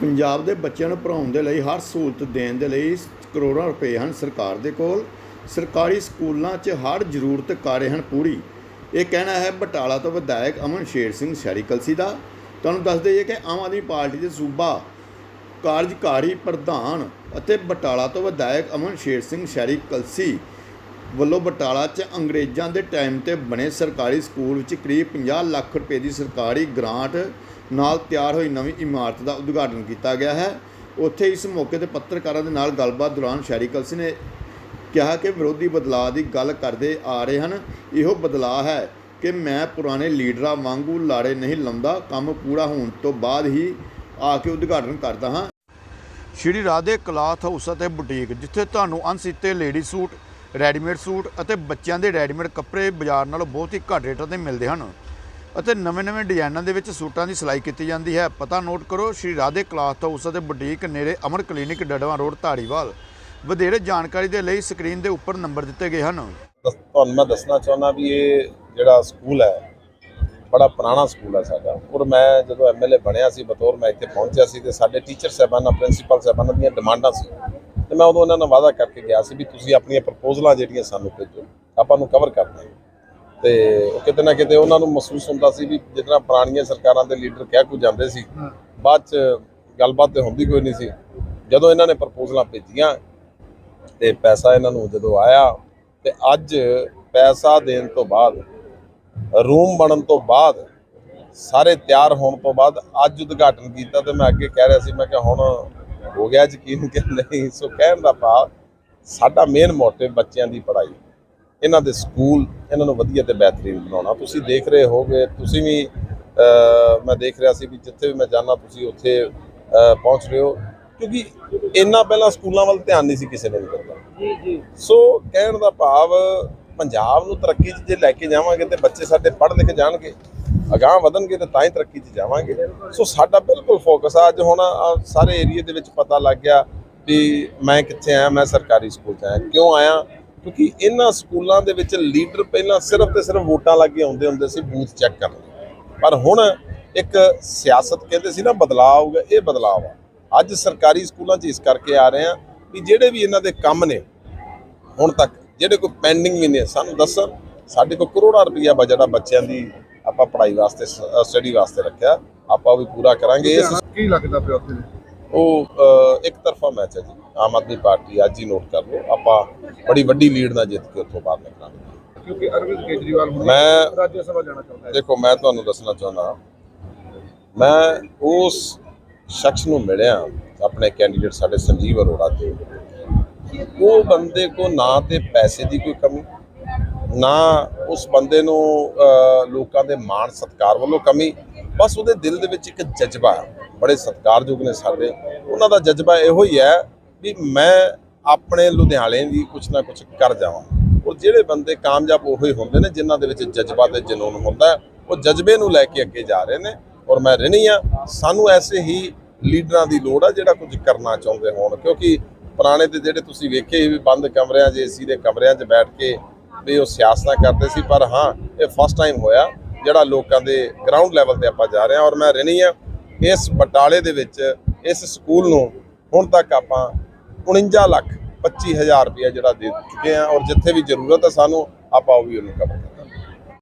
ਪੰਜਾਬ ਦੇ ਬੱਚਿਆਂ ਨੂੰ ਪੜ੍ਹਾਉਣ ਦੇ ਲਈ ਹਰ ਸਹੂਲਤ ਦੇਣ ਦੇ ਲਈ ਕਰੋੜਾਂ ਰੁਪਏ ਹਨ ਸਰਕਾਰ ਦੇ ਕੋਲ। ਸਰਕਾਰੀ ਸਕੂਲਾਂ 'ਚ ਹਰ ਜ਼ਰੂਰਤ ਕਰ ਹਨ ਪੂਰੀ। ਇਹ ਕਹਿਣਾ ਹੈ ਬਟਾਲਾ ਤੋਂ ਵਿਧਾਇਕ ਅਮਨ ਸ਼ੇਰ ਸਿੰਘ ਸ਼ਹਿਰੀ ਕਲਸੀ ਦਾ। ਤੁਹਾਨੂੰ ਦੱਸ ਦਈਏ ਕਿ ਆਮ ਆਦਮੀ ਪਾਰਟੀ ਦੇ ਸੂਬਾ ਕਾਰਜਕਾਰੀ ਪ੍ਰਧਾਨ ਅਤੇ ਬਟਾਲਾ ਤੋਂ ਵਿਧਾਇਕ ਅਮਨ ਸ਼ੇਰ ਸਿੰਘ ਸ਼ਹਿਰੀ ਕਲਸੀ ਵੱਲੋਂ ਬਟਾਲਾ 'ਚ ਅੰਗਰੇਜ਼ਾਂ ਦੇ ਟਾਈਮ ਤੇ ਬਣੇ ਸਰਕਾਰੀ ਸਕੂਲ ਵਿੱਚ ਕਰੀਬ 50 ਲੱਖ ਰੁਪਏ ਦੀ ਸਰਕਾਰੀ ਗ੍ਰਾਂਟ ਨਾਲ ਤਿਆਰ ਹੋਈ ਨਵੀਂ ਇਮਾਰਤ ਦਾ ਉਦਘਾਟਨ ਕੀਤਾ ਗਿਆ ਹੈ। ਉੱਥੇ ਇਸ ਮੌਕੇ ਤੇ ਪੱਤਰਕਾਰਾਂ ਦੇ ਨਾਲ ਗੱਲਬਾਤ ਦੌਰਾਨ ਸ਼ਹਿਰੀ ਕਲਸੀ ਨੇ ਕਿਹਾ ਕਿ ਵਿਰੋਧੀ ਬਦਲਾਅ ਦੀ ਗੱਲ ਕਰਦੇ ਆ ਰਹੇ ਹਨ। ਇਹੋ ਬਦਲਾਅ ਹੈ ਕਿ ਮੈਂ ਪੁਰਾਣੇ ਲੀਡਰਾਂ ਵਾਂਗੂ ਲਾੜੇ ਨਹੀਂ ਲਾਉਂਦਾ, ਕੰਮ ਪੂਰਾ ਹੋਣ ਤੋਂ ਬਾਅਦ ਹੀ ਆ ਕੇ ਉਦਘਾਟਨ ਕਰਦਾ ਹਾਂ। ਸ਼੍ਰੀ ਰਾਧੇ ਕਲਾਥ ਹਾਊਸ ਅਤੇ ਬੁਟੀਕ, ਜਿੱਥੇ ਤੁਹਾਨੂੰ ਅਣਸੀਤੇ ਲੇਡੀ ਸੂਟ ਰੈਡੀਮੇਡ ਸੂਟ ਅਤੇ ਬੱਚਿਆਂ ਦੇ ਰੈਡੀਮੇਡ ਕੱਪੜੇ ਬਾਜ਼ਾਰ ਨਾਲੋਂ ਬਹੁਤ ਹੀ ਘੱਟ ਰੇਟਾਂ ਤੇ ਮਿਲਦੇ ਹਨ। ਅਤੇ ਨਵੇਂ-ਨਵੇਂ ਡਿਜ਼ਾਈਨਾਂ ਦੇ ਵਿੱਚ ਸੂਟਾਂ ਦੀ ਸਿਲਾਈ ਕੀਤੀ ਜਾਂਦੀ ਹੈ। ਪਤਾ ਨੋਟ ਕਰੋ, ਸ਼੍ਰੀ ਰਾਧੇ ਕਲਾਥ ਹਾਊਸ ਅਤੇ ਬੁਟੀਕ ਨੇੜੇ ਅਮਰ ਕਲੀਨਿਕ ਡੜਵਾ ਰੋਡ, ਧਾਰੀਵਾਲ। ਵਧੇਰੇ ਜਾਣਕਾਰੀ ਦੇ ਲਈ ਸਕਰੀਨ ਦੇ ਉੱਪਰ ਨੰਬਰ ਦਿੱਤੇ ਗਏ ਹਨ। ਤੁਹਾਨੂੰ ਮੈਂ ਦੱਸਣਾ ਚਾਹੁੰਦਾ ਵੀ ਇਹ ਜਿਹੜਾ ਸਕੂਲ ਹੈ, ਬੜਾ ਪੁਰਾਣਾ ਸਕੂਲ ਹੈ ਸਾਡਾ। ਔਰ ਮੈਂ ਜਦੋਂ ਐਮਐਲਏ ਬਣਿਆ ਸੀ, ਬਤੌਰ ਮੈਂ ਇੱਥੇ ਪਹੁੰਚਿਆ ਸੀ ਤੇ ਸਾਡੇ ਟੀਚਰ ਸਾਹਿਬਾਨਾਂ, ਪ੍ਰਿੰਸੀਪਲ ਸਾਹਿਬਾਨਾਂ ਦੀਆਂ ਡਿਮਾਂਡਾਂ ਸੀ। ਤੇ ਮੈਂ ਉਦੋਂ ਉਹਨਾਂ ਨਾਲ ਵਾਅਦਾ ਕਰਕੇ ਗਿਆ ਸੀ ਵੀ ਤੁਸੀਂ ਆਪਣੀਆਂ ਪ੍ਰਪੋਜ਼ਲਾਂ ਜਿਹੜੀਆਂ ਸਾਨੂੰ ਭੇਜੋ ਆਪਾਂ ਨੂੰ ਕਵਰ ਕਰਦੇ ਹਾਂ ਤੇ ਉਹ ਕਿਤੇ ਨਾ ਕਿਤੇ ਉਹਨਾਂ ਨੂੰ ਮਹਿਸੂਸ ਹੁੰਦਾ ਸੀ ਵੀ ਜਿੱਦਾਂ ਪੁਰਾਣੀਆਂ ਸਰਕਾਰਾਂ ਦੇ ਲੀਡਰ ਕਹਿ ਕੁ ਜਾਂਦੇ ਸੀ ਬਾਅਦ ਚ ਗੱਲਬਾਤ ਤੇ ਹੁੰਦੀ ਕੋਈ ਨਹੀਂ ਸੀ। ਜਦੋਂ ਇਹਨਾਂ ਨੇ ਪ੍ਰਪੋਜ਼ਲਾਂ ਭੇਜੀਆਂ ਤੇ ਪੈਸਾ ਇਹਨਾਂ ਨੂੰ ਜਦੋਂ ਆਇਆ ਤੇ ਅੱਜ ਪੈਸਾ ਦੇਣ ਤੋਂ ਬਾਅਦ ਰੂਮ ਬਣਨ ਤੋਂ ਬਾਅਦ ਸਾਰੇ ਤਿਆਰ ਹੋਣ ਤੋਂ ਬਾਅਦ ਅੱਜ ਉਦਘਾਟਨ ਕੀਤਾ ਤੇ ਮੈਂ ਅੱਗੇ ਕਹਿ ਰਿਹਾ ਸੀ ਮੈਂ ਕਿ ਹੁਣ ਹੋ ਗਿਆ ਯਕੀਨ ਕਿ ਨਹੀਂ ਸੋ ਕਹਿਣ ਦਾ ਭਾਵ ਸਾਡਾ ਮੇਨ ਮੋਟਿਵ ਬੱਚਿਆਂ ਦੀ ਪੜ੍ਹਾਈ। ਇਹਨਾਂ ਦੇ ਸਕੂਲ ਇਹਨਾਂ ਨੂੰ ਵਧੀਆ ਤੇ ਬਿਹਤਰੀਨ ਬਣਾਉਣਾ। ਤੁਸੀਂ ਦੇਖ ਰਹੇ ਹੋਗੇ ਤੁਸੀਂ ਵੀ ਮੈਂ ਦੇਖ ਰਿਹਾ ਸੀ ਵੀ ਜਿੱਥੇ ਵੀ ਮੈਂ ਜਾਣਾ ਤੁਸੀਂ ਉੱਥੇ ਪਹੁੰਚ ਰਹੇ ਹੋ। ਕਿਉਂਕਿ ਇੰਨਾ ਪਹਿਲਾਂ ਸਕੂਲਾਂ ਵੱਲ ਧਿਆਨ ਨਹੀਂ ਸੀ ਕਿਸੇ ਨੇ ਵੀ ਦਿੱਤਾ। ਜੀ ਜੀ। ਸੋ ਕਹਿਣ ਦਾ ਭਾਵ ਪੰਜਾਬ ਨੂੰ ਤਰੱਕੀ 'ਚ ਜੇ ਲੈ ਕੇ ਜਾਵਾਂਗੇ ਤੇ ਬੱਚੇ ਸਾਡੇ ਪੜ੍ਹ ਲਿਖ ਜਾਣਗੇ। ਅਗਾਹ ਵਧਣਗੇ ਤੇ ਤਾਂ ਹੀ ਤਰੱਕੀ 'ਚ ਜਾਵਾਂਗੇ। ਸੋ ਸਾਡਾ ਬਿਲਕੁਲ ਫੋਕਸ ਆ। ਅੱਜ ਹੁਣ ਸਾਰੇ ਏਰੀਆ ਦੇ ਵਿੱਚ ਪਤਾ ਲੱਗ ਗਿਆ ਵੀ ਮੈਂ ਕਿੱਥੇ ਆਇਆ ਮੈਂ ਸਰਕਾਰੀ ਸਕੂਲ 'ਚ ਆਇਆ ਕਿਉਂ ਆਇਆ? ਕਿਉਂਕਿ ਇਹਨਾਂ ਸਕੂਲਾਂ ਦੇ ਵਿੱਚ ਲੀਡਰ ਪਹਿਲਾਂ ਸਿਰਫ ਤੇ ਸਿਰਫ ਵੋਟਾਂ ਲੱਗੇ ਆਉਂਦੇ ਹੁੰਦੇ ਸੀ ਬੂਥ ਚੈੱਕ ਕਰਨ ਪਰ ਹੁਣ ਇੱਕ ਸਿਆਸਤ ਕਹਿੰਦੇ ਸੀ ਨਾ, ਬਦਲਾਅ ਆਊਗਾ ਇਹ ਬਦਲਾਅ ਆ। ਅੱਜ ਸਰਕਾਰੀ ਸਕੂਲਾਂ 'ਚ ਇਸ ਕਰਕੇ ਆ ਰਹੇ ਆ ਵੀ ਜਿਹੜੇ ਵੀ ਇਹਨਾਂ ਦੇ ਕੰਮ ਨੇ, ਹੁਣ ਤੱਕ, ਜਿਹੜੇ ਕੋਈ ਪੈਂਡਿੰਗ ਵੀ ਨੇ, ਸਾਨੂੰ ਦੱਸਣ, ਸਾਡੇ ਕੋਲ ਕਰੋੜਾਂ ਰੁਪਈਆ ਬਜਟ ਆ ਬੱਚਿਆਂ ਦੀ। ਆਪਾਂ ਪੜ੍ਹਾਈ ਵਾਸਤੇ ਸਟੱਡੀ ਵਾਸਤੇ ਰੱਖਿਆ। ਆਪਾਂ ਵੀ ਪੂਰਾ ਕਰਾਂਗੇ। ਇਸ ਕੀ ਲੱਗਦਾ ਪਿਆ ਉੱਥੇ? ਉਹ ਇੱਕ ਤਰਫਾ ਮੈਚ ਹੈ ਜੀ। ਆਮ ਆਦਮੀ ਪਾਰਟੀ ਅੱਜ ਹੀ ਨੋਟ ਕਰ ਲਓ। ਆਪਾਂ ਬੜੀ ਵੱਡੀ ਲੀਡ ਨਾਲ ਜਿੱਤ ਕੇ ਉੱਥੋਂ ਬਾਹਰ ਨਿਕਲਾਂਗੇ। ਕਿਉਂਕਿ ਅਰਵਿੰਦ ਕੇਜਰੀਵਾਲ ਹੁਣ ਮੈਂ ਰਾਜ ਸਭਾ ਜਾਣਾ ਚਾਹੁੰਦਾ ਹੈ। ਦੇਖੋ ਮੈਂ ਤੁਹਾਨੂੰ ਦੱਸਣਾ ਚਾਹੁੰਦਾ ਮੈਂ ਉਸ ਸ਼ਖਸ ਨੂੰ ਮਿਲਿਆ ਆਪਣੇ ਕੈਂਡੀਡੇਟ ਸਾਡੇ ਸੰਜੀਵ ਅਰੋੜਾ ਦੇ। ਉਹ ਬੰਦੇ ਕੋ ਨਾ ਤੇ ਪੈਸੇ ਦੀ ਕੋਈ ਕਮੀ ਨਾ ਉਸ ਬੰਦੇ ਨੂੰ ਲੋਕਾਂ ਦੇ ਮਾਣ ਸਤਿਕਾਰ ਵੱਲੋਂ ਕਮੀ, ਬਸ ਉਹਦੇ ਦਿਲ ਦੇ ਵਿੱਚ ਇੱਕ ਜਜ਼ਬਾ ਬੜੇ ਸਤਿਕਾਰਯੋਗ ਨੇ ਸਾਡੇ। ਉਹਨਾਂ ਦਾ ਜਜ਼ਬਾ ਇਹੋ ਹੀ ਹੈ ਵੀ ਮੈਂ ਆਪਣੇ ਲੁਧਿਆਣੇ ਦੀ ਕੁਛ ਨਾ ਕੁਛ ਕਰ ਜਾਵਾਂ। ਔਰ ਜਿਹੜੇ ਬੰਦੇ ਕਾਮਯਾਬ ਉਹੋ ਹੀ ਹੁੰਦੇ ਨੇ, ਜਿਨ੍ਹਾਂ ਦੇ ਵਿੱਚ ਜਜ਼ਬਾ ਤੇ ਜਨੂਨ ਹੁੰਦਾ ਉਹ ਜਜ਼ਬੇ ਨੂੰ ਲੈ ਕੇ ਅੱਗੇ ਜਾ ਰਹੇ ਨੇ। ਔਰ ਮੈਂ ਰਹਿਣੀ ਆ ਸਾਨੂੰ ਐਸੇ ਹੀ ਲੀਡਰਾਂ ਦੀ ਲੋੜ ਆ ਜਿਹੜਾ ਕੁਝ ਕਰਨਾ ਚਾਹੁੰਦੇ ਹੋਣ। ਕਿਉਂਕਿ ਪੁਰਾਣੇ ਤੇ ਜਿਹੜੇ ਤੁਸੀਂ ਵੇਖੇ ਵੀ ਬੰਦ ਕਮਰਿਆਂ 'ਚ, ਏਸੀ ਦੇ ਕਮਰਿਆਂ 'ਚ ਬੈਠ ਕੇ ਵੀ ਉਹ ਸਿਆਸਤਾਂ ਕਰਦੇ ਸੀ, ਪਰ ਹਾਂ, ਇਹ ਫਸਟ ਟਾਈਮ ਹੋਇਆ, ਜਿਹੜਾ ਲੋਕਾਂ ਦੇ ਗਰਾਊਂਡ ਲੈਵਲ ਤੇ ਆਪਾਂ ਜਾ ਰਹੇ ਹਾਂ। ਔਰ ਮੈਂ ਰਹਿਣੀ ਆ ਇਸ ਬਟਾਲੇ ਦੇ ਵਿੱਚ, ਇਸ ਸਕੂਲ ਨੂੰ ਹੁਣ ਤੱਕ ਆਪਾਂ 49 ਲੱਖ 25000 ਰੁਪਏ ਜਿਹੜਾ ਦੇ ਚੁੱਕੇ ਆ ਔਰ ਜਿੱਥੇ ਵੀ ਜ਼ਰੂਰਤ ਹੈ ਸਾਨੂੰ, ਆਪਾਂ ਉਹ ਵੀ ਉਹਨੂੰ ਕਰਾਂਗੇ।